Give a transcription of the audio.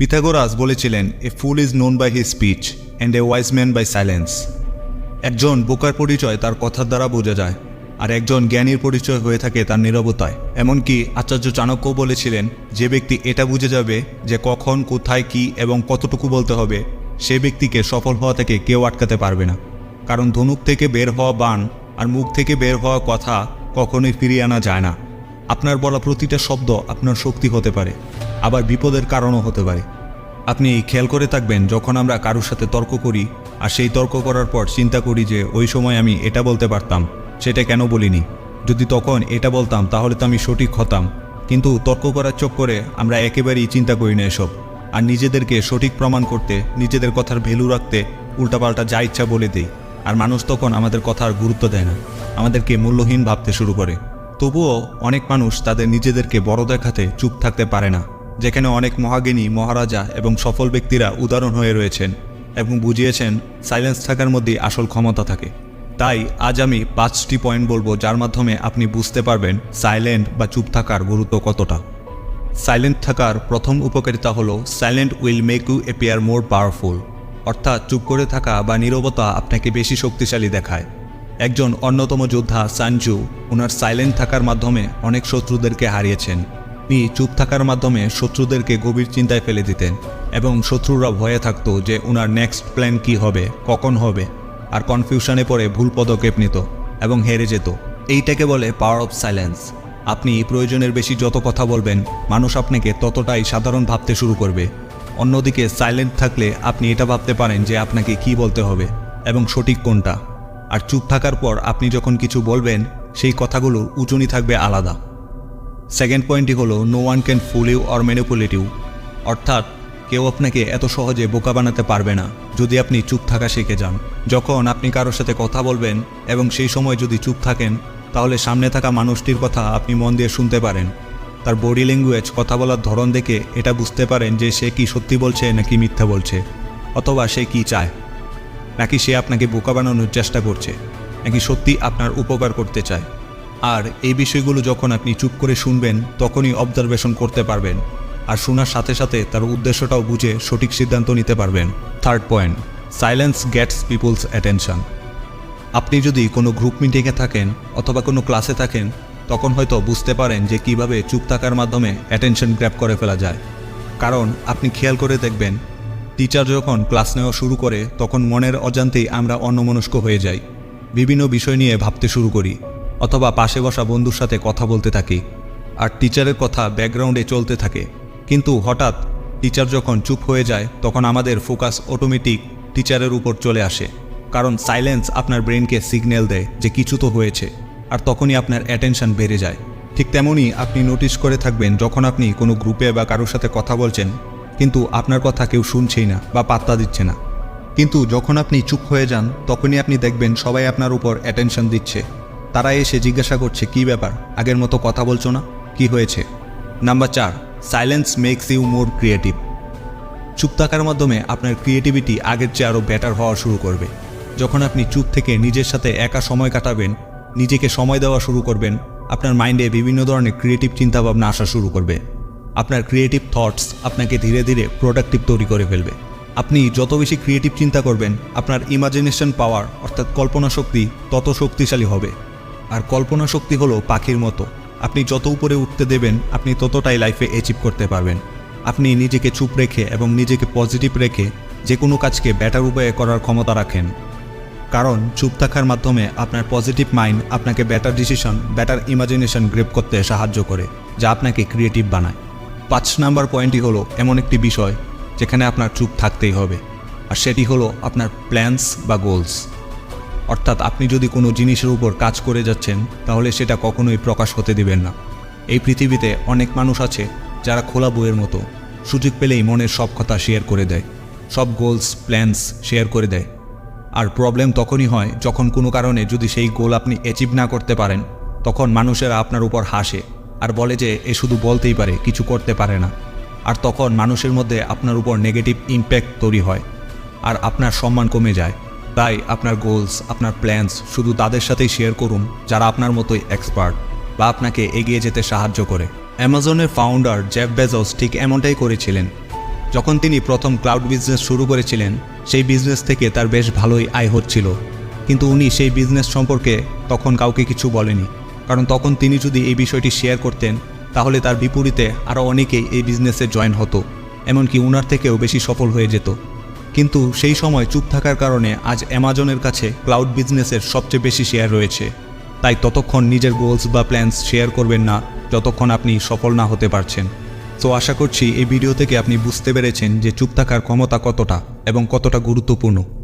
Pythagoras বলেছিলেন a fool is known by his speech and a wise man by silence একজন বোকার পরিচয় তার কথার দ্বারা বোঝা যায়, আর একজন জ্ঞানীর পরিচয় হয়ে থাকে তার নিরবতায়। এমনকি আচার্য চাণক্য বলেছিলেন, যে ব্যক্তি এটা বুঝে যাবে যে কখন, কোথায়, কি এবং কতটুকু বলতে হবে, সে ব্যক্তিকে সফল হওয়া থেকে কেউ আটকাতে পারবে না। কারণ ধনুক থেকে বের হওয়া বান আর মুখ থেকে বের হওয়া কথা কখনোই ফিরিয়ে আনা যায় না। আপনার বলা প্রতিটা শব্দ আপনার শক্তি হতে পারে। আবার বিপদের কারণও হতে পারে। আপনি খেয়াল করে থাকবেন, যখন আমরা কারোর সাথে তর্ক করি, আর সেই তর্ক করার পর চিন্তা করি যে, ওই সময় আমি এটা বলতে পারতাম, সেটা কেন বলিনি। যদি তখন এটা বলতাম, তাহলে তো আমি সঠিক হতাম। কিন্তু তর্ক করার চক্করে আমরা একেবারেই চিন্তা করি না এসব। আর নিজেদেরকে সঠিক প্রমাণ করতে, নিজেদের কথার ভ্যালু রাখতে, উল্টাপাল্টা যা ইচ্ছা বলে দেই। আর মানুষ তখন আমাদের কথার গুরুত্ব দেয় না। আমাদেরকে মূল্যহীন ভাবতে শুরু করে। তবুও অনেক মানুষ তাদের নিজেদেরকে বড় দেখাতে চুপ থাকতে পারে না। যেখানে অনেক মহাগিনী মহারাজা এবং সফল ব্যক্তিরা উদাহরণ হয়ে রয়েছেন এবং বুঝিয়েছেন সাইলেন্স থাকার মধ্যেই আসল ক্ষমতা থাকে। তাই আজ আমি পাঁচটি পয়েন্ট বলব যার মাধ্যমে আপনি বুঝতে পারবেন সাইলেন্ট বা চুপ থাকার গুরুত্ব কতটা। সাইলেন্ট থাকার প্রথম উপকারিতা হলো, silent will make you appear more powerful. অর্থাৎ চুপ করে থাকা বা নীরবতা আপনাকে বেশি শক্তিশালী দেখায়। একজন অন্যতম যোদ্ধা সানজু ওনার সাইলেন্ট থাকার মাধ্যমে অনেক শত্রুদেরকে হারিয়েছেন। তিনি চুপ থাকার মাধ্যমে শত্রুদেরকে গভীর চিন্তায় ফেলে দিতেন এবং শত্রুরা ভয়ে থাকতো যে ওনার নেক্সট প্ল্যান কি হবে, কখন হবে, আর কনফিউশনে পড়ে ভুল পদক্ষেপ নিত এবং হেরে যেত। এইটাকে বলে পাওয়ার অফ সাইলেন্স। আপনি প্রয়োজনের বেশি যত কথা বলবেন, মানুষ আপনাকে ততটাই সাধারণ ভাবতে শুরু করবে। অন্যদিকে সাইলেন্ট থাকলে আপনি এটা ভাবতে পারেন যে আপনাকে কি বলতে হবে এবং সঠিক কোনটা। আর চুপ থাকার পর আপনি যখন কিছু বলবেন, সেই কথাগুলোর উঁচুনি থাকবে আলাদা। সেকেন্ড পয়েন্টটি হলো no one can fool you or manipulate you অর্থাৎ, কেউ আপনাকে এত সহজে বোকা বানাতে পারবে না, যদি আপনি চুপ থাকা শিখে যান। যখন আপনি কারোর সাথে কথা বলবেন এবং সেই সময় যদি চুপ থাকেন, তাহলে সামনে থাকা মানুষটির কথা আপনি মন দিয়ে শুনতে পারেন। তার বডি ল্যাঙ্গুয়েজ কথা বলার ধরন দেখে এটা বুঝতে পারেন যে সে কি সত্যি বলছে নাকি মিথ্যা বলছে, অথবা সে কি চায়। নাকি সে আপনাকে বোকা বানানোর চেষ্টা করছে, নাকি সত্যি আপনার উপকার করতে চায়। আর এই বিষয়গুলো যখন আপনি চুপ করে শুনবেন, তখনই অবজারভেশন করতে পারবেন। আর শোনার সাথে সাথে তার উদ্দেশ্যটাও বুঝে সঠিক সিদ্ধান্ত নিতে পারবেন। Third point silence gets people's attention আপনি যদি কোনো গ্রুপ মিটিংয়ে থাকেন অথবা কোনো ক্লাসে থাকেন, তখন হয়তো বুঝতে পারেন যে কীভাবে চুপ থাকার মাধ্যমে অ্যাটেনশন গ্র্যাপ করে ফেলা যায়। কারণ আপনি খেয়াল করে দেখবেন টিচার যখন ক্লাস নেওয়া শুরু করে, তখন মনের অজান্তেই আমরা অন্যমনস্ক হয়ে যাই। বিভিন্ন বিষয় নিয়ে ভাবতে শুরু করি। অথবা পাশে বসা বন্ধুর সাথে কথা বলতে থাকি, আর টিচারের কথা ব্যাকগ্রাউন্ডে চলতে থাকে। কিন্তু হঠাৎ টিচার যখন চুপ হয়ে যায়, তখন আমাদের ফোকাস অটোমেটিক টিচারের উপর চলে আসে। কারণ সাইলেন্স আপনার ব্রেনকে সিগন্যাল দেয় যে কিছু তো হয়েছে, আর তখনই আপনার অ্যাটেনশন বেড়ে যায়। ঠিক তেমনই আপনি নোটিশ করে থাকবেন যখন আপনি কোনো গ্রুপে বা কারোর সাথে কথা বলছেন, কিন্তু আপনার কথা কেউ শুনছেই না বা পাত্তা দিচ্ছে না। কিন্তু যখন আপনি চুপ হয়ে যান, তখনই আপনি দেখবেন সবাই আপনার উপর অ্যাটেনশন দিচ্ছে। তারা এসে জিজ্ঞাসা করছে, কি ব্যাপার? আগের মতো কথা বলছো না? কি হয়েছে? নাম্বার চার silence makes you more creative চুপ থাকার মাধ্যমে আপনার ক্রিয়েটিভিটি আগের চেয়ে আরও বেটার হওয়া শুরু করবে। যখন আপনি চুপ থেকে নিজের সাথে একা সময় কাটাবেন, নিজেকে সময় দেওয়া শুরু করবেন, আপনার মাইন্ডে বিভিন্ন ধরনের ক্রিয়েটিভ চিন্তাভাবনা আসা শুরু করবে। আপনার ক্রিয়েটিভ থটস আপনাকে ধীরে ধীরে প্রোডাক্টিভ তৈরি করে ফেলবে। আপনি যত বেশি ক্রিয়েটিভ চিন্তা করবেন, আপনার ইমাজিনেশন পাওয়ার অর্থাৎ কল্পনা শক্তি তত শক্তিশালী হবে। আর কল্পনা শক্তি হলো পাখির মতো। আপনি যত উপরে উঠতে দেবেন, আপনি ততটাই লাইফে অ্যাচিভ করতে পারবেন। আপনি নিজেকে চুপ রেখে এবং নিজেকে পজিটিভ রেখে যে কোনো কাজকে ব্যাটার উপায়ে করার ক্ষমতা রাখেন। কারণ চুপ থাকার মাধ্যমে আপনার পজিটিভ মাইন্ড আপনাকে better decision better imagination grab করতে সাহায্য করে, যা আপনাকে ক্রিয়েটিভ বানায়। পাঁচ নাম্বার পয়েন্টই হলো এমন একটি বিষয়, যেখানে আপনার চুপ থাকতেই হবে। আর সেটি হলো আপনার প্ল্যানস বা গোলস অর্থাৎ আপনি যদি কোনো জিনিসের উপর কাজ করে যাচ্ছেন, তাহলে সেটা কখনোই প্রকাশ হতে দিবেন না। এই পৃথিবীতে অনেক মানুষ আছে যারা খোলা বইয়ের মতো সুযোগ পেলেই মনের সব কথা শেয়ার করে দেয়, সব গোলস প্ল্যানস শেয়ার করে দেয়। আর প্রবলেম তখনই হয় যখন কোনো কারণে যদি সেই গোল আপনি অ্যাচিভ না করতে পারেন, তখন মানুষেরা আপনার উপর হাসে আর বলে যে এ শুধু বলতেই পারে, কিছু করতে পারে না। আর তখন মানুষের মধ্যে আপনার উপর নেগেটিভ ইম্প্যাক্ট তৈরি হয় আর আপনার সম্মান কমে যায়। তাই আপনার গোলস আপনার প্ল্যানস শুধু তাদের সাথেই শেয়ার করুন, যারা আপনার মতোই এক্সপার্ট বা আপনাকে এগিয়ে যেতে সাহায্য করে। অ্যামাজনের ফাউন্ডার জেফ বেজস ঠিক এমনটাই করেছিলেন। যখন তিনি প্রথম ক্লাউড বিজনেস শুরু করেছিলেন, সেই বিজনেস থেকে তার বেশ ভালোই আয় হচ্ছিল। কিন্তু উনি সেই বিজনেস সম্পর্কে তখন কাউকে কিছু বলেনি। কারণ তখন তিনি যদি এই বিষয়টি শেয়ার করতেন, তাহলে তার বিপরীতে আরও অনেকেই এই বিজনেসে জয়েন হতো। এমনকি উনার থেকেও বেশি সফল হয়ে যেত। কিন্তু সেই সময় চুপ থাকার কারণে আজ অ্যামাজনের কাছে ক্লাউড বিজনেসের সবচেয়ে বেশি শেয়ার রয়েছে। তাই ততক্ষণ নিজের গোলস বা প্ল্যান্স শেয়ার করবেন না, যতক্ষণ আপনি সফল না হতে পারছেন। তো আশা করছি এই ভিডিও থেকে আপনি বুঝতে পেরেছেন যে চুপ থাকার ক্ষমতা কতটা এবং কতটা গুরুত্বপূর্ণ।